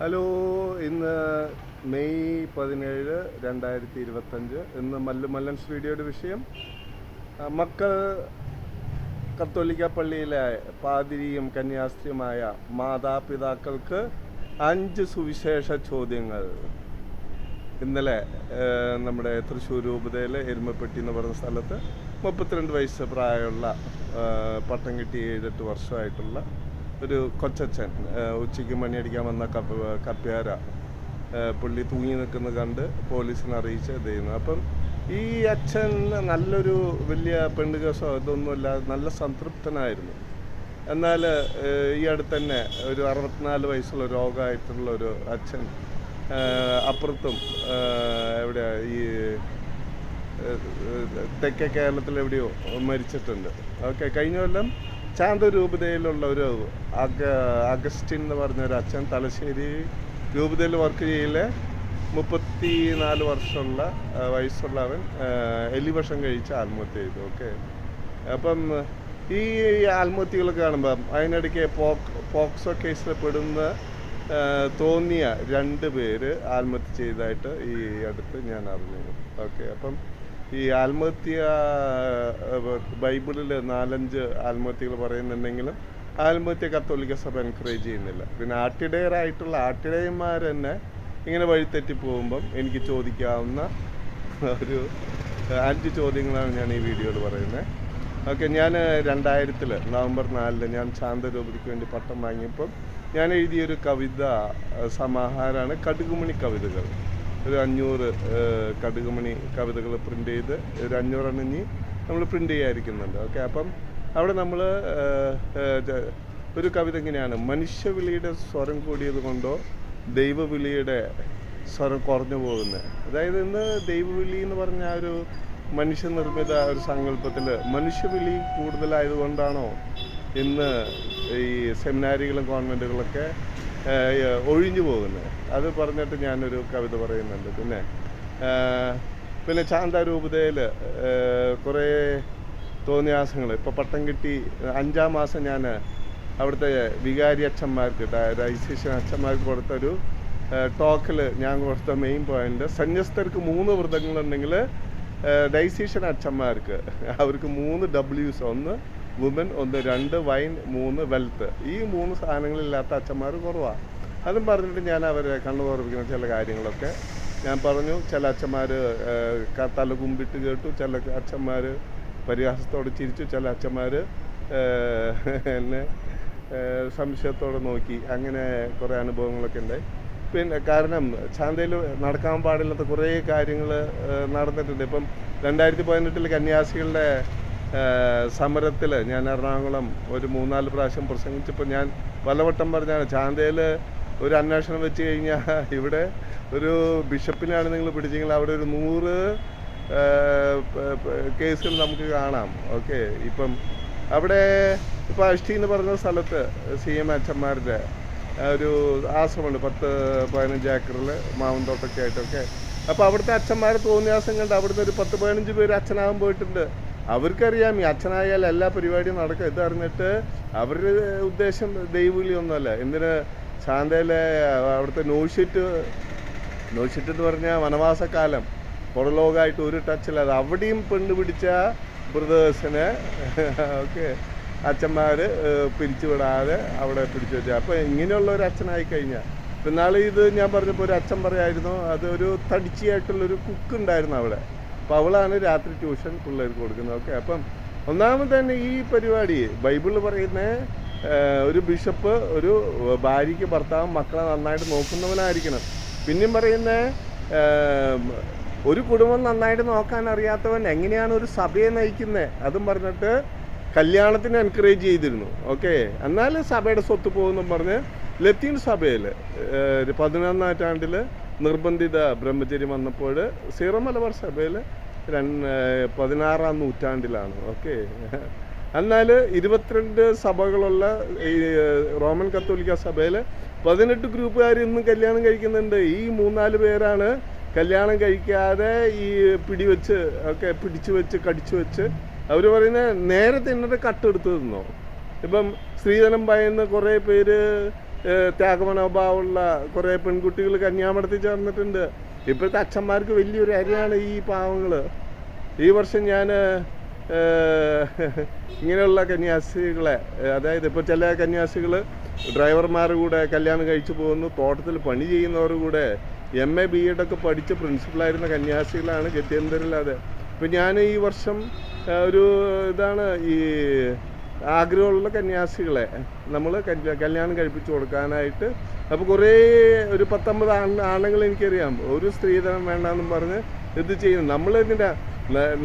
Hello ഇന്ന് May പതിനേഴ് രണ്ടായിരത്തി ഇരുപത്തഞ്ച് ഇന്ന് മല്ലു മല്ലൻ സ്റ്റുഡിയോയുടെ വിഷയം. മക്കൾ കത്തോലിക്ക പള്ളിയിലെ പാതിരിയും കന്യാസ്ത്രിയുമായ മാതാപിതാക്കൾക്ക് അഞ്ച് സുവിശേഷ ചോദ്യങ്ങൾ. ഇന്നലെ നമ്മുടെ തൃശ്ശൂർ രൂപതയിലെ എരുമപ്പെട്ടി എന്ന് പറഞ്ഞ സ്ഥലത്ത് മുപ്പത്തിരണ്ട് വയസ്സ് പ്രായമുള്ള പട്ടം കിട്ടി ഏഴെട്ട് വർഷമായിട്ടുള്ള ഒരു കൊച്ചച്ഛൻ ഉച്ചയ്ക്ക് മണിയടിക്കാൻ വന്ന കപ്പ കപ്പ്യാര പുള്ളി തൂങ്ങി നിൽക്കുന്നത് കണ്ട് പോലീസിനെ അറിയിച്ച് ഇത് ചെയ്യുന്നു. അപ്പം ഈ അച്ഛൻ നല്ലൊരു വലിയ പെണ്ണുകേസോ ഇതൊന്നുമില്ല നല്ല സംതൃപ്തനായിരുന്നു. എന്നാൽ ഈ അടുത്ത് തന്നെ ഒരു അറുപത്തിനാല് വയസ്സുള്ള രോഗമായിട്ടുള്ള ഒരു അച്ഛൻ അപ്പുറത്തും എവിടെ ഈ തെക്കേ കേരളത്തിൽ എവിടെയോ മരിച്ചിട്ടുണ്ട്. ഓക്കെ കഴിഞ്ഞ കൊല്ലം ചാന്തരൂപതയിലുള്ള ഒരു അഗ അഗസ്റ്റിൻ എന്ന് പറഞ്ഞ ഒരു അച്ഛൻ തലശ്ശേരി രൂപതയിൽ വർക്ക് ചെയ്യലെ. മുപ്പത്തി നാല് വർഷമുള്ള വയസ്സുള്ള അവൻ ഏഹ്, എലിവിഷം കഴിച്ച് ആത്മഹത്യ ചെയ്തു. ഓക്കെ. അപ്പം ഈ ആത്മഹത്യകൾ കാണുമ്പം അതിനിടയ്ക്ക് പോക് പോക്സോ കേസിൽ പെടുന്ന തോന്നിയ രണ്ട് പേര് ആത്മഹത്യ ചെയ്തതായിട്ട് ഈ അടുത്ത് ഞാൻ അറിഞ്ഞു ഓക്കെ. അപ്പം ഈ ആത്മഹത്യ ബൈബിളിൽ നാലഞ്ച് ആത്മഹത്യകൾ പറയുന്നുണ്ടെങ്കിലും ആത്മഹത്യ കത്തോലിക്ക സഭ എൻകറേജ് ചെയ്യുന്നില്ല. പിന്നെ ആട്ടിടയറായിട്ടുള്ള ആട്ടിടയന്മാർ തന്നെ ഇങ്ങനെ വഴിതെറ്റി പോകുമ്പം എനിക്ക് ചോദിക്കാവുന്ന ഒരു അഞ്ച് ചോദ്യങ്ങളാണ് ഞാൻ ഈ വീഡിയോയിൽ പറയുന്നത് ഓക്കെ ഞാൻ രണ്ടായിരത്തിൽ നവംബർ നാലിൽ ഞാൻ ശാന്തരൂപതിക്ക് വേണ്ടി പട്ടം വാങ്ങിയപ്പം ഞാൻ എഴുതിയൊരു കവിത സമാഹാരമാണ് കടുകുമണി കവിതകൾ. ഒരു അഞ്ഞൂറ് കടുകുമണി കവിതകൾ പ്രിന്റ് ചെയ്ത് ഒരു അഞ്ഞൂറെണ്ണം ഇനി നമ്മൾ പ്രിന്റ് ചെയ്യാതിരിക്കുന്നുണ്ട്. ഓക്കെ അപ്പം അവിടെ നമ്മൾ ഒരു കവിത ഇങ്ങനെയാണ്. മനുഷ്യവിളിയുടെ സ്വരം കൂടിയത് കൊണ്ടോ ദൈവവിളിയുടെ സ്വരം കുറഞ്ഞു പോകുന്നത്? അതായത് ഇന്ന് ദൈവവിളി എന്ന് പറഞ്ഞ ഒരു മനുഷ്യനിർമ്മിത ഒരു സങ്കല്പത്തിൽ മനുഷ്യവിളി കൂടുതലായതുകൊണ്ടാണോ ഇന്ന് ഈ സെമിനാരികളും കോൺവെന്റുകളൊക്കെ ഒഴിഞ്ഞു പോകുന്നത് അത് പറഞ്ഞിട്ട് ഞാനൊരു കവിത പറയുന്നുണ്ട്. പിന്നെ പിന്നെ ചാന്താരൂപതയിൽ കുറേ തോന്നിയാസങ്ങൾ ഇപ്പോൾ പട്ടം കിട്ടി അഞ്ചാം മാസം ഞാൻ അവിടുത്തെ വികാരി അച്ഛന്മാർക്ക് രജിസ്ട്രേഷൻ അച്ഛന്മാർക്ക് കൊടുത്തൊരു ടോക്കിൽ ഞാൻ കൊടുത്ത മെയിൻ പോയിന്റ്. സന്യസ്തർക്ക് മൂന്ന് വ്രതങ്ങളുണ്ടെങ്കിൽ ഡൈസീഷൻ അച്ഛന്മാർക്ക്. അവർക്ക് മൂന്ന് ഡബ്ല്യൂസ് ഒന്ന് വുമൻ ഒന്ന് രണ്ട് വൈൻ മൂന്ന് വെൽത്ത് ഈ മൂന്ന് സാധനങ്ങളില്ലാത്ത അച്ഛന്മാർ കുറവാണ് അതും പറഞ്ഞിട്ട് ഞാൻ അവരെ കണ്ണു തുറപ്പിക്കുന്ന ചില കാര്യങ്ങളൊക്കെ. ഞാൻ പറഞ്ഞു ചില അച്ഛന്മാർ തല കുമ്പിട്ട് കേട്ടു ചില അച്ഛന്മാർ പരിഹാസത്തോടെ ചിരിച്ചു ചില അച്ഛന്മാർ എന്നെ സംശയത്തോടെ നോക്കി. അങ്ങനെ കുറേ അനുഭവങ്ങളൊക്കെ ഉണ്ടായി. പിന്നെ കാരണം ചാന്തയിൽ നടക്കാൻ പാടില്ലാത്ത കുറേ കാര്യങ്ങൾ നടന്നിട്ടുണ്ട്. ഇപ്പം രണ്ടായിരത്തി പതിനെട്ടിൽ കന്യാസികളുടെ സമരത്തിൽ ഞാൻ എറണാകുളം ഒരു മൂന്നാൽ പ്രാവശ്യം പ്രസംഗിച്ചപ്പോൾ ഞാൻ പലവട്ടം പറഞ്ഞാണ് ചാന്തയിൽ ഒരു അന്വേഷണം വെച്ച് കഴിഞ്ഞാൽ ഇവിടെ ഒരു ബിഷപ്പിനാണ് നിങ്ങൾ പിടിച്ചെങ്കിൽ അവിടെ ഒരു നൂറ് കേസുകൾ നമുക്ക് കാണാം. ഓക്കെ ഇപ്പം അവിടെ ഇപ്പോൾ അഷ്ടി എന്ന് പറഞ്ഞ സ്ഥലത്ത് സി എം അച്ഛന്മാരുടെ ഒരു ആശ്രമമുണ്ട് പത്ത് പതിനഞ്ച് ഏക്കറിൽ മാവന്തോട്ടൊക്കെ ആയിട്ടൊക്കെ. അപ്പോൾ അവിടുത്തെ അച്ഛന്മാർ തോന്നിയാസം കണ്ട് അവിടുന്ന് ഒരു പത്ത് പതിനഞ്ച് പേര് അച്ഛനാകാൻ പോയിട്ടുണ്ട്. അവർക്കറിയാം ഈ അച്ഛനായാൽ എല്ലാ പരിപാടിയും നടക്കും. ഇത് അറിഞ്ഞിട്ട് അവരുടെ ഉദ്ദേശം ദൈവവിളി ഒന്നുമല്ല എന്തിന് ശാന്തയിലെ അവിടുത്തെ നോഷിറ്റ് നോഷിറ്റ് എന്ന് പറഞ്ഞാൽ വനവാസക്കാലം. പുറലോകമായിട്ട് ഒരു ടച്ചില്ലാതെ അവിടെയും പെണ്ണ് പിടിച്ച ബ്രദേഴ്സിനെ ഓക്കെ അച്ഛന്മാർ പിരിച്ചുവിടാതെ അവിടെ പിടിച്ചു വെച്ചു. അപ്പോൾ ഇങ്ങനെയുള്ള ഒരു അച്ഛനായി കഴിഞ്ഞാൽ പിന്നാളെ ഇത് ഞാൻ പറഞ്ഞപ്പോൾ ഒരു അച്ഛൻ പറയായിരുന്നു അതൊരു തടിച്ചിയായിട്ടുള്ളൊരു കുക്ക് ഉണ്ടായിരുന്നു അവിടെ. അപ്പോൾ അവളാണ് രാത്രി ട്യൂഷൻ പിള്ളേർക്ക് കൊടുക്കുന്നത് ഓക്കെ അപ്പം ഒന്നാമത് തന്നെ ഈ പരിപാടി ബൈബിളിൽ പറയുന്ന ഒരു ബിഷപ്പ് ഒരു ഭാര്യയ്ക്ക് ഭർത്താവും മക്കളെ നന്നായിട്ട് നോക്കുന്നവനായിരിക്കണം. പിന്നെയും പറയുന്ന ഒരു കുടുംബം നന്നായിട്ട് നോക്കാൻ അറിയാത്തവൻ എങ്ങനെയാണ് ഒരു സഭയെ നയിക്കുന്നത് അതും പറഞ്ഞിട്ട് കല്യാണത്തിന് എൻകറേജ് ചെയ്തിരുന്നു. ഓക്കെ? എന്നാൽ സഭയുടെ സ്വത്ത് പോകുമെന്നും പറഞ്ഞ് ലത്തീൻ സഭയിൽ പതിനൊന്നാം നൂറ്റാണ്ടിൽ നിർബന്ധിത ബ്രഹ്മചര്യം വന്നപ്പോൾ സീറോ മലബാർ സഭയിൽ പതിനാറാം നൂറ്റാണ്ടിലാണ്. ഓക്കെ. എന്നാൽ ഇരുപത്തിരണ്ട് സഭകളുള്ള ഈ റോമൻ കത്തോലിക്ക സഭയിൽ പതിനെട്ട് ഗ്രൂപ്പുകാർ ഇന്നും കല്യാണം കഴിക്കുന്നുണ്ട്. ഈ മൂന്നാൽ പേരാണ് കല്യാണം കഴിക്കാതെ ഈ പിടിവെച്ച് ഒക്കെ പിടിച്ചു വെച്ച് കടിച്ചു വെച്ച് അവർ പറയുന്നത് നേരെ തിന്നിട്ട് കട്ടെടുത്ത് തിന്നോ? ഇപ്പം സ്ത്രീധനം ഭയന്ന് കുറേ പേര് ത്യാഗമനോഭാവമുള്ള കുറേ പെൺകുട്ടികൾ കന്യാമടത്തിൽ ചേർന്നിട്ടുണ്ട്. ഇപ്പോഴത്തെ അച്ഛന്മാർക്ക് വലിയൊരു അരിയാണ് ഈ പാവങ്ങൾ ഈ വർഷം ഞാൻ ഇങ്ങനെയുള്ള കന്യാസികളെ അതായത് ഇപ്പോൾ ചില കന്യാസികൾ ഡ്രൈവർമാർ കൂടെ കല്യാണം കഴിച്ചു പോകുന്നു തോട്ടത്തിൽ പണി ചെയ്യുന്നവർ കൂടെ എം എ ബി എഡ് ഒക്കെ പഠിച്ച് പ്രിൻസിപ്പളായിരുന്ന കന്യാസികളാണ് ഗത്യന്തരില്ലാതെ. ഇപ്പം ഞാൻ ഈ വർഷം ഒരു ഇതാണ് ഈ ആഗ്രഹമുള്ള കന്യാസികളെ നമ്മൾ കല്യാണം കഴിപ്പിച്ചു കൊടുക്കാനായിട്ട് അപ്പോൾ കുറേ ഒരു പത്തൊമ്പത് ആണ് ആണുങ്ങൾ എനിക്കറിയാം. ഒരു സ്ത്രീധനം വേണ്ടെന്നും പറഞ്ഞ് ഇത് ചെയ്യുന്നു. നമ്മൾ ഇതിന്റെ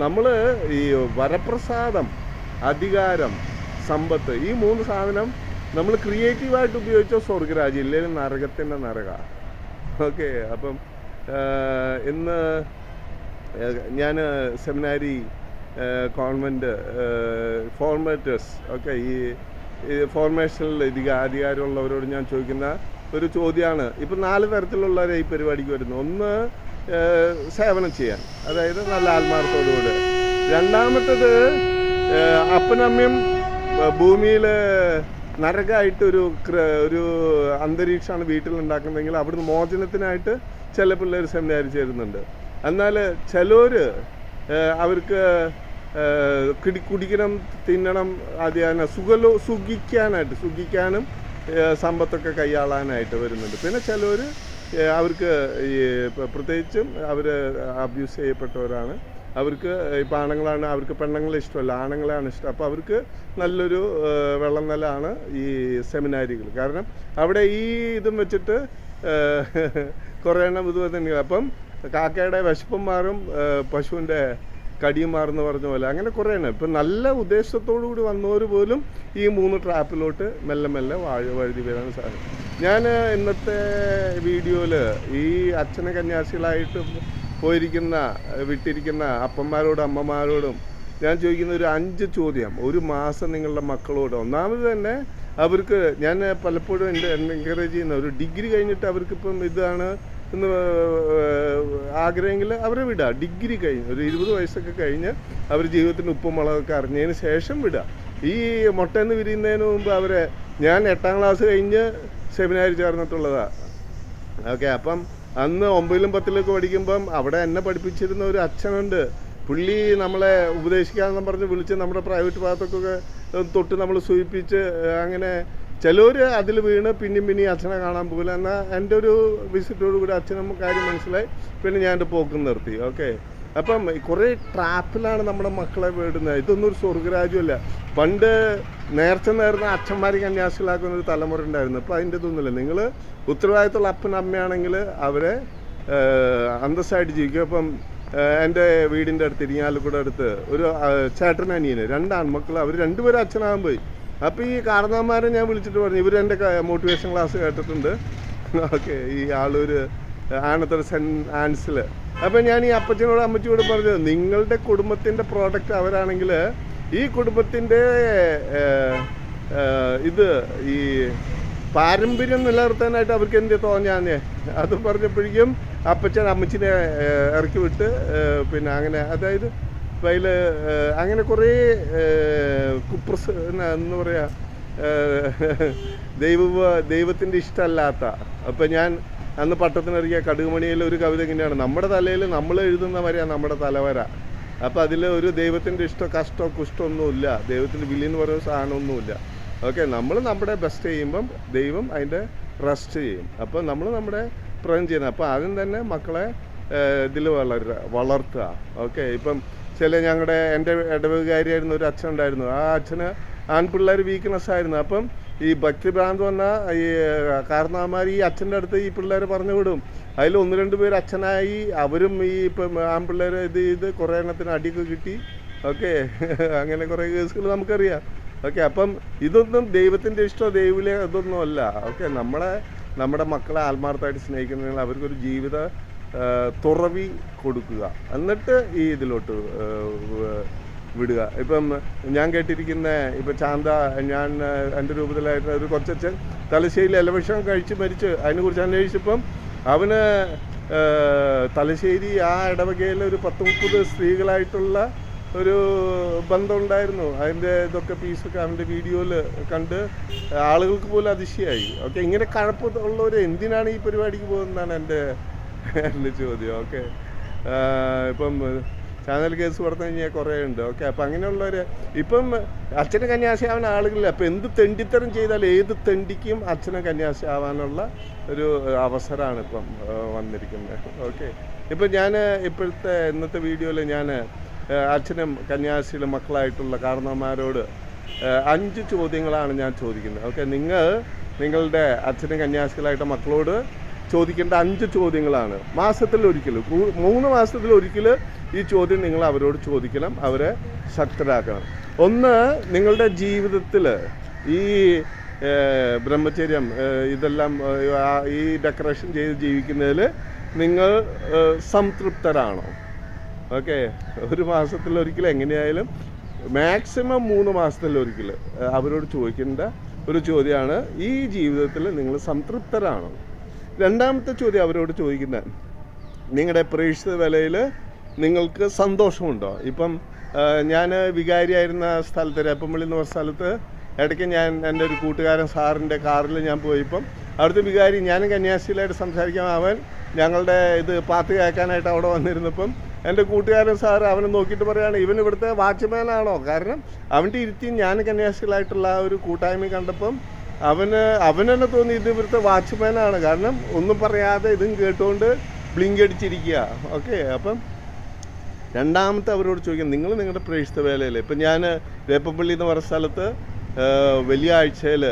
നമ്മൾ ഈ വരപ്രസാദം അധികാരം സമ്പത്ത് ഈ മൂന്ന് സാധനം നമ്മൾ ക്രിയേറ്റീവായിട്ട് ഉപയോഗിച്ച സ്വർഗരാജ് ഇല്ലെങ്കിൽ നരകത്തിന്റെ നരക. ഓക്കെ അപ്പം ഇന്ന് ഞാൻ സെമിനാരി കോൺവെന്റ് ഫോർമേറ്റേഴ്സ് ഒക്കെ ഈ ഫോർമേഷനിൽ ഇതിക അധികാരമുള്ളവരോട് ഞാൻ ചോദിക്കുന്ന ഒരു ചോദ്യമാണ് ഇപ്പം നാല് തരത്തിലുള്ളവരെ ഈ പരിപാടിക്ക് വരുന്നു. ഒന്ന് സേവനം ചെയ്യാൻ. അതായത് നല്ല ആത്മാർത്ഥതയോടെ. രണ്ടാമത്തത് അപ്പനമ്മയും ഭൂമിയിൽ നരകമായിട്ടൊരു ഒരു അന്തരീക്ഷമാണ് വീട്ടിൽ ഉണ്ടാക്കുന്നതെങ്കിൽ അവിടുന്ന് മോചനത്തിനായിട്ട് ചില പിള്ളേർ സെമിനാർ ചേരുന്നുണ്ട്. എന്നാൽ ചിലർ അവർക്ക് കിടി കുടിക്കണം തിന്നണം അതിനെ സുഖലോ സുഖിക്കാനായിട്ട് സുഖിക്കാനും സമ്പത്തൊക്കെ കൈയാളാനായിട്ട് വരുന്നുണ്ട്. പിന്നെ ചിലർ അവർക്ക് ഈ പ്രത്യേകിച്ചും അവർ അബ്യൂസ് ചെയ്യപ്പെട്ടവരാണ്. അവർക്ക് ഇപ്പം ആണുങ്ങളാണ് അവർക്ക് പെണ്ണുങ്ങളെ ഇഷ്ടമല്ല ആണുങ്ങളെയാണ് ഇഷ്ടം. അപ്പോൾ അവർക്ക് നല്ലൊരു വെള്ളം നിലമാണ് ഈ സെമിനാരികൾ. കാരണം അവിടെ ഈ ഇതും വെച്ചിട്ട് കുറേ എണ്ണം ഇതുപോലെ തന്നെ അപ്പം കാക്കയുടെ വിശപ്പും മാറും പശുവിന്റെ കടിയും എന്ന് പറഞ്ഞ പോലെ. അങ്ങനെ കുറേ എണ്ണം ഇപ്പം നല്ല ഉദ്ദേശത്തോടു കൂടി വന്നവർ പോലും ഈ മൂന്ന് ട്രാപ്പിലോട്ട് മെല്ലെ മെല്ലെ വാഴ വഴുതി വരാൻ സാധിക്കും. ഞാൻ ഇന്നത്തെ വീഡിയോയിൽ ഈ അച്ഛനെ കന്യാസികളായിട്ട് പോയിരിക്കുന്ന വിട്ടിരിക്കുന്ന അപ്പന്മാരോടും അമ്മമാരോടും ഞാൻ ചോദിക്കുന്ന ഒരു അഞ്ച് ചോദ്യം. ഒരു മാസം നിങ്ങളുടെ മക്കളോട്. ഒന്നാമത് തന്നെ അവർക്ക് ഞാൻ പലപ്പോഴും എന്റെ എൻകറേജ് ചെയ്യുന്ന ഒരു ഡിഗ്രി കഴിഞ്ഞിട്ട് അവർക്കിപ്പം ഇതാണ് ആഗ്രഹമെങ്കിൽ അവരെ വിടുക ഡിഗ്രി കഴിഞ്ഞ് ഒരു ഇരുപത് വയസ്സൊക്കെ കഴിഞ്ഞ് അവർ ജീവിതത്തിന്റെ ഉപ്പും മുളകൊക്കെ അറിഞ്ഞതിന് ശേഷം വിടുക ഈ മുട്ടയെന്ന് വിരിയുന്നതിന് മുമ്പ് അവരെ ഞാൻ എട്ടാം ക്ലാസ് കഴിഞ്ഞ് സെമിനാരി ചേർന്നിട്ടുള്ളതാണ് ഓക്കെ അപ്പം അന്ന് ഒമ്പതിലും പത്തിലൊക്കെ പഠിക്കുമ്പം അവിടെ എന്നെ പഠിപ്പിച്ചിരുന്ന ഒരു അച്ഛനുണ്ട്. പുള്ളി നമ്മളെ ഉപദേശിക്കാമെന്ന് പറഞ്ഞ് വിളിച്ച് നമ്മുടെ പ്രൈവറ്റ് ഭാഗത്തൊക്കെ തൊട്ട് നമ്മൾ സൂചിപ്പിച്ച് അങ്ങനെ ചിലർ അതിൽ വീണ് പിന്നെയും പിന്നെയും അച്ഛനെ കാണാൻ പോകില്ല. എന്നാൽ എന്റെ ഒരു വിസിറ്റോട് കൂടി അച്ഛനും കാര്യം മനസ്സിലായി. പിന്നെ ഞാൻ എന്റെ പോക്കും നിർത്തി. ഓക്കെ അപ്പം കുറേ ട്രാപ്പിലാണ് നമ്മുടെ മക്കളെ വീടുന്നത്. ഇതൊന്നും ഒരു സ്വർഗരാജ്യമല്ല പണ്ട് നേർച്ച നേർന്ന അച്ഛന്മാർ കന്യാസികളാക്കുന്ന ഒരു തലമുറ ഉണ്ടായിരുന്നു. അപ്പം അതിന്റെ ഇതൊന്നുമില്ല. നിങ്ങൾ ഉത്തരവാദിത്തമുള്ള അപ്പൻ അമ്മയാണെങ്കിൽ അവരെ അന്തസ്സായിട്ട് ജീവിക്കും അപ്പം എന്റെ വീടിന്റെ അടുത്ത് ഇരിങ്ങാലക്കുട അടുത്ത് ഒരു ചേട്ടൻ അനിയന് രണ്ട് ആൺമക്കൾ അവർ രണ്ടുപേരും അച്ഛനാകാൻ പോയി. അപ്പോൾ ഈ കാരണവന്മാരെ ഞാൻ വിളിച്ചിട്ട് പറഞ്ഞു. ഇവർ എന്റെ മോട്ടിവേഷൻ ക്ലാസ് കേട്ടിട്ടുണ്ട്. ഓക്കെ ഈ ആളൊരു ആണത്തെ സെൻ ആൻസിൽ അപ്പം ഞാൻ ഈ അപ്പച്ചനോട് അമ്മച്ചിയോട് പറഞ്ഞത് നിങ്ങളുടെ കുടുംബത്തിന്റെ പ്രോഡക്റ്റ് അവരാണെങ്കിൽ ഈ കുടുംബത്തിന്റെ ഇത് ഈ പാരമ്പര്യം നിലനിർത്താനായിട്ട് അവർക്ക് എന്ത് തോന്നിയാന്നേ അത് പറഞ്ഞപ്പോഴേക്കും അപ്പച്ചൻ അമ്മച്ചിനെ ഇറക്കി വിട്ട് പിന്നെ അങ്ങനെ അതായത് അതിൽ അങ്ങനെ കുറേ കുപ്രസ് എന്ന് പറയുക ദൈവ ദൈവത്തിന്റെ ഇഷ്ടമല്ലാത്ത. അപ്പം ഞാൻ അന്ന് പട്ടത്തിനിറങ്ങിയ കടുകുമണിയിൽ ഒരു കവിത ഇങ്ങനെയാണ് നമ്മുടെ തലയിൽ നമ്മൾ എഴുതുന്ന വരെയാണ് നമ്മുടെ തലവര അപ്പം അതിൽ ഒരു ദൈവത്തിന്റെ ഇഷ്ടം കഷ്ടമോ കുഷ്ടമൊന്നുമില്ല ദൈവത്തിന്റെ വിളി എന്ന് പറയുന്ന സാധനമൊന്നുമില്ല ഓക്കെ നമ്മൾ നമ്മുടെ ബെസ്റ്റ് ചെയ്യുമ്പം ദൈവം അതിന്റെ റെസ്റ്റ് ചെയ്യും. അപ്പോൾ നമ്മൾ നമ്മുടെ പ്രയം ചെയ്യുന്നത്. അപ്പോൾ ആദ്യം തന്നെ മക്കളെ ഇതിൽ വളരുക വളർത്തുക. ഓക്കെ ഇപ്പം ചില ഞങ്ങളുടെ എന്റെ ഇടവകാരിയായിരുന്ന ഒരു അച്ഛൻ ഉണ്ടായിരുന്നു ആ അച്ഛന് ആൺപിള്ളേർ വീക്ക്നെസ് ആയിരുന്നു. അപ്പം ഈ ഭക്തിഭ്രാന്ത് വന്ന ഈ കാരണവന്മാർ ഈ അച്ഛന്റെ അടുത്ത് ഈ പിള്ളേരെ പറഞ്ഞു വിടും. അതിൽ ഒന്ന് രണ്ട് പേര് അച്ഛനായി അവരും ഈ ഇപ്പം ആൺപിള്ളേർ ഇത് ചെയ്ത് കുറേ എണ്ണത്തിന് അടിയൊക്കെ കിട്ടി. ഓക്കെ. അങ്ങനെ കുറേ കേസുകൾ നമുക്കറിയാം. ഓക്കെ. അപ്പം ഇതൊന്നും ദൈവത്തിന്റെ ഇഷ്ടമോ ദൈവിലെ ഇതൊന്നും അല്ല. ഓക്കെ. നമ്മളെ നമ്മുടെ മക്കളെ ആത്മാർത്ഥമായിട്ട് സ്നേഹിക്കുന്നതിൽ അവർക്കൊരു ജീവിത തുറവി കൊടുക്കുക. എന്നിട്ട് ഈ ഇതിലോട്ട് വിടുക. ഇപ്പം ഞാൻ കേട്ടിരിക്കുന്ന ഇപ്പം ചാന്ത ഞാൻ എന്റെ രൂപത്തിലായിരുന്ന ഒരു കൊച്ചച്ഛൻ തലശ്ശേരിയിൽ ഇലവിഷം കഴിച്ച് മരിച്ച് അതിനെക്കുറിച്ച് അന്വേഷിച്ചപ്പം അവന് തലശ്ശേരി ആ ഇടവകയിലെ ഒരു പത്ത് മുപ്പത് സ്ത്രീകളായിട്ടുള്ള ഒരു ബന്ധമുണ്ടായിരുന്നു. അതിന്റെ ഇതൊക്കെ പീസൊക്കെ അവന്റെ വീഡിയോയിൽ കണ്ട് ആളുകൾക്ക് പോലും അതിശയായി ഓക്കെ ഇങ്ങനെ കഴപ്പ് എന്തിനാണ് ഈ പരിപാടിക്ക് പോകുന്നതാണ് എന്റെ എന്റെ ചോദ്യം. ഓക്കെ. ഇപ്പം ചാനൽ കേസ് പുറത്തു കഴിഞ്ഞാൽ കുറേ ഉണ്ട്. ഓക്കെ അപ്പം അങ്ങനെയുള്ളവർ ഇപ്പം അച്ഛനും കന്യാസി ആവാൻ ആളുകളില്ല. അപ്പം എന്ത് തെണ്ടിത്തരം ചെയ്താൽ ഏത് തെണ്ടിക്കും അച്ഛനും കന്യാസി ആവാനുള്ള ഒരു അവസരമാണ് ഇപ്പം വന്നിരിക്കുന്നത്. ഓക്കെ. ഇപ്പം ഞാൻ ഇപ്പോഴത്തെ ഇന്നത്തെ വീഡിയോയിൽ ഞാൻ അച്ഛനും കന്യാസിയിലും മക്കളായിട്ടുള്ള കാരണവന്മാരോട് അഞ്ച് ചോദ്യങ്ങളാണ് ഞാൻ ചോദിക്കുന്നത്. ഓക്കെ നിങ്ങൾ നിങ്ങളുടെ അച്ഛനും കന്യാസികളായിട്ട് മക്കളോട് ചോദിക്കേണ്ട അഞ്ച് ചോദ്യങ്ങളാണ്. മാസത്തിൽ ഒരിക്കൽ മൂന്ന് മാസത്തിൽ ഒരിക്കൽ ഈ ചോദ്യം നിങ്ങൾ അവരോട് ചോദിക്കണം അവരെ ശക്തരാക്കണം. ഒന്ന് നിങ്ങളുടെ ജീവിതത്തിൽ ഈ ബ്രഹ്മചര്യം ഇതെല്ലാം ഈ ഡെക്കറേഷൻ ചെയ്ത് ജീവിക്കുന്നതിൽ നിങ്ങൾ സംതൃപ്തരാണോ? ഓക്കെ. ഒരു മാസത്തിൽ ഒരിക്കൽ എങ്ങനെയായാലും മാക്സിമം മൂന്ന് മാസത്തിൽ ഒരിക്കൽ അവരോട് ചോദിക്കേണ്ട ഒരു ചോദ്യമാണ് ഈ ജീവിതത്തിൽ നിങ്ങൾ സംതൃപ്തരാണോ? രണ്ടാമത്തെ ചോദ്യം അവരോട് ചോദിക്കുന്നത് നിങ്ങളുടെ പ്രേക്ഷിത വിലയിൽ നിങ്ങൾക്ക് സന്തോഷമുണ്ടോ? ഇപ്പം ഞാൻ വികാരിയായിരുന്ന സ്ഥലത്ത് രപ്പമ്പള്ളി എന്ന് പറഞ്ഞ സ്ഥലത്ത് ഇടയ്ക്ക് ഞാൻ എന്റെ ഒരു കൂട്ടുകാരൻ സാറിന്റെ കാറിൽ ഞാൻ പോയിപ്പം അവിടുത്തെ വികാരി ഞാനും കന്യാസിയിലായിട്ട് സംസാരിക്കാൻ അവൻ ഞങ്ങളുടെ ഇത് പാത്ത് കേൾക്കാനായിട്ട് അവിടെ വന്നിരുന്നപ്പം എന്റെ കൂട്ടുകാരൻ സാർ അവനെ നോക്കിയിട്ട് പറയുകയാണ് ഇവൻ ഇവിടുത്തെ വാച്ച്മാനാണോ? കാരണം അവന്റെ ഇരുത്തി ഞാൻ കന്യാസ്ത്രീകളായിട്ടുള്ള ആ ഒരു കൂട്ടായ്മ കണ്ടപ്പം അവന് അവനെന്നെ തോന്നി ഇത് ഇവിടുത്തെ വാച്ച്മാനാണ് കാരണം ഒന്നും പറയാതെ ഇതും കേട്ടുകൊണ്ട് ബ്ലിങ്ക് അടിച്ചിരിക്കുക ഓക്കെ അപ്പം രണ്ടാമത്തെ അവരോട് ചോദിക്കാം നിങ്ങൾ നിങ്ങളുടെ പ്രേക്ഷിത വേലയിൽ ഇപ്പം ഞാൻ വേപ്പപ്പള്ളി എന്ന് പറഞ്ഞ സ്ഥലത്ത് വലിയ ആഴ്ചയിൽ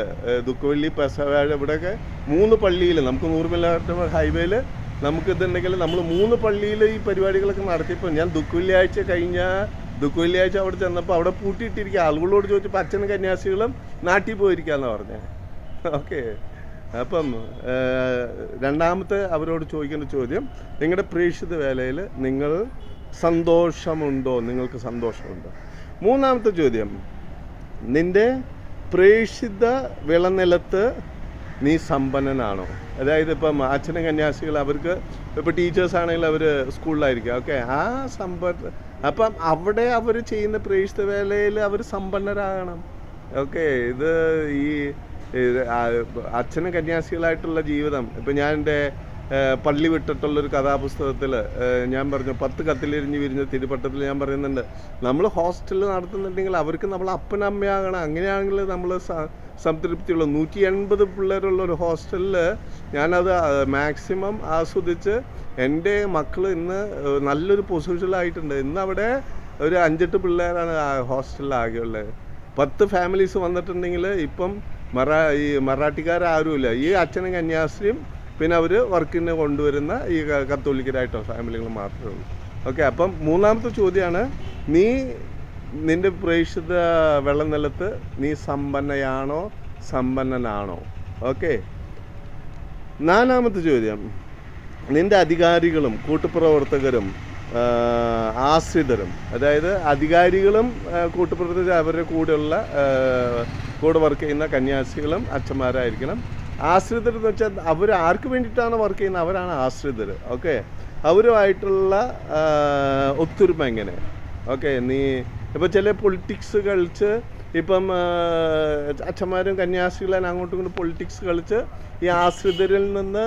ദുഃഖവള്ളി പെസവാഴ ഇവിടെയൊക്കെ മൂന്ന് പള്ളിയിൽ നമുക്ക് നൂറ് കിലോമീറ്റർ ഹൈവേയിൽ നമുക്ക് ഇതുണ്ടെങ്കിൽ നമ്മൾ മൂന്ന് പള്ളിയിൽ ഈ പരിപാടികളൊക്കെ നടത്തിയപ്പോൾ ഞാൻ ദുഃഖവെള്ളിയാഴ്ച കഴിഞ്ഞ ദുഃഖവെള്ളിയാഴ്ച അവിടെ ചെന്നപ്പോൾ അവിടെ പൂട്ടിയിട്ടിരിക്കുക ആളുകളോട് ചോദിച്ചപ്പോൾ അച്ഛനും കന്യാസികളും നാട്ടിൽ പോയിരിക്കാന്ന് പറഞ്ഞത് ഓക്കെ. അപ്പം രണ്ടാമത്തെ അവരോട് ചോദിക്കേണ്ട ചോദ്യം നിങ്ങളുടെ പ്രേക്ഷിത വേലയിൽ നിങ്ങൾ സന്തോഷമുണ്ടോ? നിങ്ങൾക്ക് സന്തോഷമുണ്ടോ? മൂന്നാമത്തെ ചോദ്യം നിന്റെ പ്രേക്ഷിത വിളനിലത്ത് നീ സമ്പന്നനാണോ? അതായത് ഇപ്പം അച്ഛനും കന്യാസികൾ അവർക്ക് ഇപ്പോൾ ടീച്ചേഴ്സ് ആണെങ്കിൽ അവർ സ്കൂളിലായിരിക്കും. ഓക്കെ ആ സമ്പ അപ്പം അവിടെ അവർ ചെയ്യുന്ന പ്രേക്ഷിത വേലയിൽ അവർ സമ്പന്നരാകണം. ഓക്കെ ഇത് ഈ അച്ഛനും കന്യാസികളായിട്ടുള്ള ജീവിതം. ഇപ്പം ഞാൻ എന്റെ പള്ളി വിട്ടിട്ടുള്ളൊരു കഥാപുസ്തകത്തിൽ ഞാൻ പറഞ്ഞു പത്ത് കത്തിലെരിഞ്ഞ് വിരിഞ്ഞ തിരുപ്പട്ടത്തിൽ ഞാൻ പറയുന്നുണ്ട് നമ്മൾ ഹോസ്റ്റലിൽ നടത്തുന്നുണ്ടെങ്കിൽ അവർക്ക് നമ്മൾ അപ്പനമ്മയാകണം അങ്ങനെയാണെങ്കിൽ നമ്മൾ സംതൃപ്തിയുള്ള. നൂറ്റി എൺപത് പിള്ളേരുള്ള ഒരു ഹോസ്റ്റലിൽ ഞാനത് മാക്സിമം ആസ്വദിച്ച് എന്റെ മക്കൾ ഇന്ന് നല്ലൊരു പൊസിഷനിലായിട്ടുണ്ട്. ഇന്ന് അവിടെ ഒരു അഞ്ചെട്ട് പിള്ളേരാണ് ആകെയുള്ളത് പത്ത് ഫാമിലീസ് വന്നിട്ടുണ്ടെങ്കിൽ ഇപ്പം മറാ ഈ മറാഠിക്കാരാരുമില്ല ഈ അച്ഛനും കന്യാസ്ത്രീയും പിന്നെ അവർ വർക്കിന് കൊണ്ടുവരുന്ന ഈ കത്തോലിക്കരായിട്ടോ ഫാമിലികൾ മാത്രമേ ഉള്ളൂ. ഓക്കെ അപ്പം മൂന്നാമത്തെ ചോദ്യമാണ് നീ നിന്റെ പ്രേക്ഷിത വെള്ളനിലത്ത് നീ സമ്പന്നയാണോ സമ്പന്നനാണോ? ഓക്കെ നാലാമത്തെ ചോദ്യം നിന്റെ അധികാരികളും കൂട്ടുപ്രവർത്തകരും ആശ്രിതരും അതായത് അധികാരികളും കൂട്ടുപ്രവർത്തകരും അവരുടെ കൂടെയുള്ള കൂടെ വർക്ക് ചെയ്യുന്ന കന്യാസികളും അച്ഛന്മാരായിരിക്കണം. ആശ്രിതർ എന്ന് വെച്ചാൽ അവർ ആർക്ക് വേണ്ടിയിട്ടാണ് വർക്ക് ചെയ്യുന്നത്? അവരാണ് ആശ്രിതർ. ഓക്കെ? അവരുമായിട്ടുള്ള ഒത്തൊരുമ എങ്ങനെ? ഓക്കെ? നീ ഇപ്പം ചില പൊളിറ്റിക്സ് കളിച്ച് ഇപ്പം അച്ഛന്മാരും കന്യാസികളും അങ്ങോട്ടും ഇങ്ങോട്ടും പൊളിറ്റിക്സ് കളിച്ച് ഈ ആശ്രിതരിൽ നിന്ന്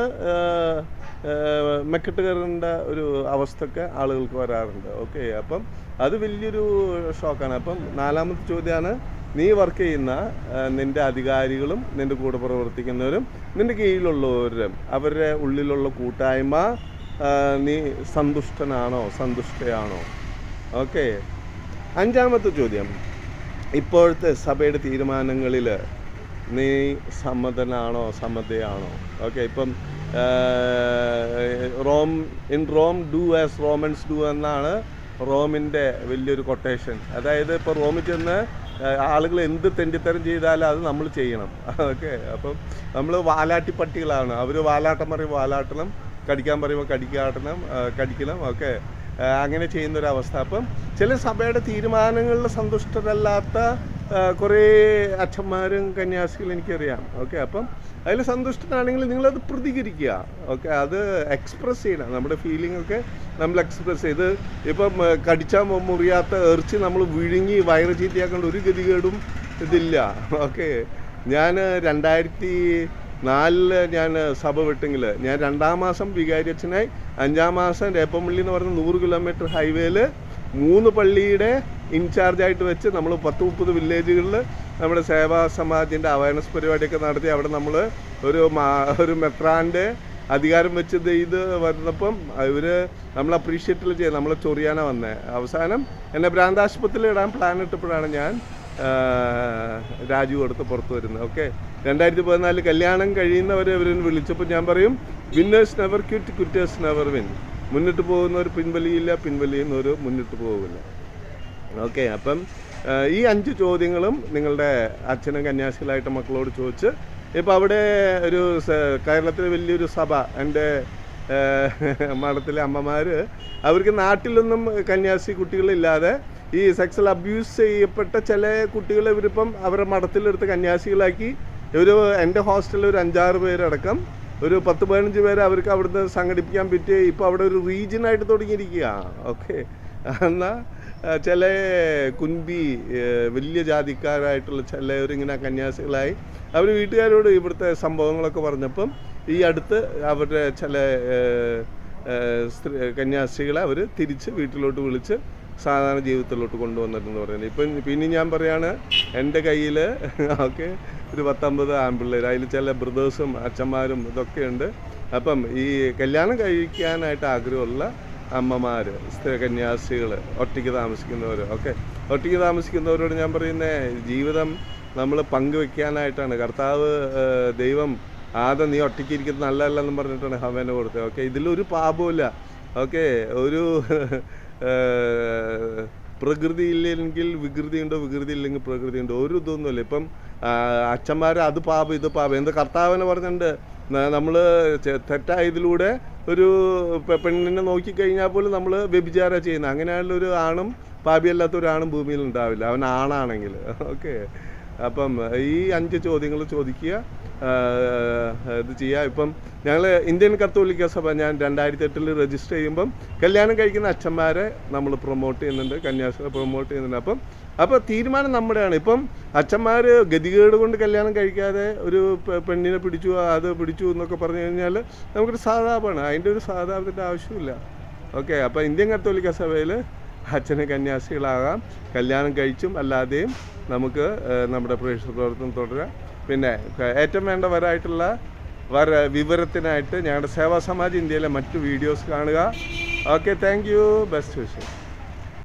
മെക്കെട്ട് കയറേണ്ട ഒരു അവസ്ഥയൊക്കെ ആളുകൾക്ക് വരാറുണ്ട്. ഓക്കെ അപ്പം അത് വലിയൊരു ഷോക്കാണ്. അപ്പം നാലാമത്തെ ചോദ്യമാണ് നീ വർക്ക് ചെയ്യുന്ന നിന്റെ അധികാരികളും നിന്റെ കൂടെ പ്രവർത്തിക്കുന്നവരും നിന്റെ കീഴിലുള്ളവരും അവരുടെ ഉള്ളിലുള്ള കൂട്ടായ്മ നീ സന്തുഷ്ടനാണോ സന്തുഷ്ടയാണോ? ഓക്കെ അഞ്ചാമത്തെ ചോദ്യം ഇപ്പോഴത്തെ സഭയുടെ തീരുമാനങ്ങളിൽ നീ സമ്മതനാണോ സമ്മതയാണോ? ഓക്കെ ഇപ്പം Rome in Rome do as Romans do എന്നാണ് റോമിന്റെ വലിയൊരു കൊട്ടേഷൻ. അതായത് ഇപ്പോൾ റോമിൽ ചെന്ന് ആളുകൾ എന്ത് തെണ്ടിത്തരം ചെയ്താലും അത് നമ്മൾ ചെയ്യണം. ഓക്കെ അപ്പം നമ്മൾ വാലാട്ടി പട്ടികളാണ്. അവർ വാലാട്ടം പറയുമ്പോൾ വാലാട്ടണം. കടിക്കാൻ പറയുമ്പോൾ കടിക്കാട്ടണം കടിക്കണം. ഓക്കെ അങ്ങനെ ചെയ്യുന്നൊരവസ്ഥ. അപ്പം ചില സഭയുടെ തീരുമാനങ്ങളിൽ സന്തുഷ്ടരല്ലാത്ത കുറേ അച്ഛന്മാരും കന്യാസികളും എനിക്കറിയാം. ഓക്കെ അപ്പം അതിൽ സന്തുഷ്ടനാണെങ്കിൽ നിങ്ങളത് പ്രതികരിക്കുക. ഓക്കെ അത് എക്സ്പ്രസ് ചെയ്യണം. നമ്മുടെ ഫീലിംഗ് ഒക്കെ നമ്മൾ എക്സ്പ്രസ് ചെയ്ത് ഇപ്പം കടിച്ചാൽ മുറിയാത്ത എറിച്ച് നമ്മൾ വിഴുങ്ങി വയറ് ചീത്തയാക്കേണ്ട ഒരു ഗതികേടും ഇതില്ല. ഓക്കെ ഞാൻ രണ്ടായിരത്തി നാലിൽ ഞാൻ സഭ വിട്ടെങ്കിൽ ഞാൻ രണ്ടാം മാസം വികാരി അച്ഛനായി അഞ്ചാം മാസം രേപ്പമ്പള്ളി എന്ന് പറഞ്ഞ നൂറ് കിലോമീറ്റർ ഹൈവേയിൽ മൂന്ന് പള്ളിയുടെ ഇൻചാർജായിട്ട് വെച്ച് നമ്മൾ പത്ത് മുപ്പത് വില്ലേജുകളിൽ നമ്മുടെ സേവാ സമാജിന്റെ അവയർനെസ് പരിപാടിയൊക്കെ നടത്തി അവിടെ നമ്മൾ ഒരു ഒരു മെത്രാന്റെ അധികാരം വെച്ച് ഇത് വന്നപ്പം ഇവർ നമ്മൾ അപ്രീഷിയേറ്റിൽ ചെയ്ത് നമ്മൾ ചൊറിയാന വന്നത് അവസാനം എന്നെ ഭ്രാന്താശുപത്രിയിൽ ഇടാൻ പ്ലാൻ ഇട്ടപ്പോഴാണ് ഞാൻ രാജു കൊടുത്ത് പുറത്ത് വരുന്നത്. ഓക്കെ രണ്ടായിരത്തി പതിനാലിൽ കല്യാണം കഴിയുന്നവരെ ഇവർ വിളിച്ചപ്പോൾ ഞാൻ പറയും winners never quit quitters never win മുന്നിട്ട് പോകുന്നവർ പിൻവലിയില്ല പിൻവലിയുന്നവർ മുന്നിട്ട് പോകില്ല ഓക്കെ അപ്പം ഈ അഞ്ച് ചോദ്യങ്ങളും നിങ്ങളുടെ അച്ഛനും കന്യാസികളായിട്ട് മക്കളോട് ചോദിച്ച് ഇപ്പം അവിടെ ഒരു കേരളത്തിലെ വലിയൊരു സഭ എന്റെ മഠത്തിലെ അമ്മമാർ അവർക്ക് നാട്ടിലൊന്നും കന്യാസി കുട്ടികളില്ലാതെ ഈ സെക്സൽ അബ്യൂസ് ചെയ്യപ്പെട്ട ചില കുട്ടികളെ ഇവരിപ്പം അവരുടെ മഠത്തിലെടുത്ത് കന്യാസികളാക്കി ഒരു എന്റെ ഹോസ്റ്റലിൽ ഒരു അഞ്ചാറ് പേരടക്കം ഒരു പത്ത് പതിനഞ്ച് പേരെ അവർക്ക് അവിടുന്ന് സംഘടിപ്പിക്കാൻ പറ്റിയ ഇപ്പോൾ അവിടെ ഒരു റീജിയൻ ആയിട്ട് തുടങ്ങിയിരിക്കുക ഓക്കെ എന്നാൽ ചില ഏഹ്, വലിയ ജാതിക്കാരായിട്ടുള്ള ചിലവരിങ്ങനെ കന്യാസികളായി അവർ വീട്ടുകാരോട് ഇവിടുത്തെ സംഭവങ്ങളൊക്കെ പറഞ്ഞപ്പം ഈ അടുത്ത് അവരുടെ ചില കന്യാസികളെ അവർ തിരിച്ച് വീട്ടിലോട്ട് വിളിച്ച് സാധാരണ ജീവിതത്തിലോട്ട് കൊണ്ടുവന്നിട്ടെന്ന് പറയുന്നത്. ഇപ്പം പിന്നെ ഞാൻ പറയാണ് എന്റെ കയ്യിൽ ഒക്കെ ഒരു പത്തൊമ്പത് ആൺപിള്ളേർ അതിൽ ചില ബ്രദേഴ്സും അച്ഛന്മാരും ഇതൊക്കെ ഉണ്ട് അപ്പം ഈ കല്യാണം കഴിക്കാനായിട്ട് ആഗ്രഹമുള്ള അമ്മമാർ സ്ത്രീ കന്യാസ്ത്രീകൾ ഒറ്റയ്ക്ക് താമസിക്കുന്നവർ ഓക്കെ? ഒറ്റയ്ക്ക് താമസിക്കുന്നവരോട് ഞാൻ പറയുന്നേ ജീവിതം നമ്മൾ പങ്കുവെക്കാനായിട്ടാണ്. കർത്താവ് ദൈവം ആദ്യം നീ ഒറ്റയ്ക്ക് ഇരിക്കുന്നത് നല്ലതല്ലെന്ന് പറഞ്ഞിട്ടാണ് ഹവേനെ കൊടുത്തത്. ഓക്കെ? ഇതിലൊരു പാപമില്ല ഓക്കെ? ഒരു പ്രകൃതി ഇല്ലെങ്കിൽ വികൃതി ഉണ്ടോ വികൃതി ഇല്ലെങ്കിൽ പ്രകൃതി ഉണ്ടോ ഒരു ഇതൊന്നുമില്ല. ഇപ്പം അച്ഛന്മാർ അത് പാപം ഇത് പാപം. എന്ത് കർത്താവിനെ പറഞ്ഞിട്ടുണ്ട്? നമ്മൾ തെറ്റായതിലൂടെ ഒരു പെണ്ണിനെ നോക്കിക്കഴിഞ്ഞാൽ പോലും നമ്മൾ വ്യഭിചാര ചെയ്യുന്നത്. അങ്ങനെയുള്ള ഒരു ആണും പാപിയല്ലാത്ത ഒരു ആണും ഭൂമിയിൽ ഉണ്ടാവില്ല. അവൻ ആണാണെങ്കിൽ. ഓക്കെ അപ്പം ഈ അഞ്ച് ചോദ്യങ്ങൾ ചോദിക്കുക. ഇത് ചെയ്യുക ഇപ്പം ഞങ്ങൾ ഇന്ത്യൻ കത്തോലിക്ക സഭ ഞാൻ രണ്ടായിരത്തി എട്ടിൽ രജിസ്റ്റർ ചെയ്യുമ്പം കല്യാണം കഴിക്കുന്ന അച്ഛന്മാരെ നമ്മൾ പ്രൊമോട്ട് ചെയ്യുന്നുണ്ട് കന്യാസ്ത്രീ പ്രൊമോട്ട് ചെയ്യുന്നുണ്ട്. അപ്പം അപ്പോൾ തീരുമാനം നമ്മുടെയാണ്. ഇപ്പം അച്ഛന്മാർ ഗതികേട് കൊണ്ട് കല്യാണം കഴിക്കാതെ ഒരു പെണ്ണിനെ പിടിച്ചു അത് പിടിച്ചു എന്നൊക്കെ പറഞ്ഞു കഴിഞ്ഞാൽ നമുക്കൊരു സാധാപമാണ് അതിന്റെ ഒരു സാധാപത്തിന്റെ ആവശ്യമില്ല ഓക്കെ അപ്പോൾ ഇന്ത്യൻ കത്തോലിക്ക സഭയിൽ അച്ഛന് കന്യാസികളാകാം കല്യാണം കഴിച്ചും അല്ലാതെയും നമുക്ക് നമ്മുടെ പ്രേക്ഷക പ്രവർത്തനം തുടരാം. പിന്നെ ഏറ്റവും വേണ്ടവരായിട്ടുള്ള വര വിവരത്തിനായിട്ട് ഞങ്ങളുടെ സേവാ സമാജ് ഇന്ത്യയിലെ മറ്റു വീഡിയോസ് കാണുക. ഓക്കെ താങ്ക് യു ബെസ്റ്റ് വിഷയം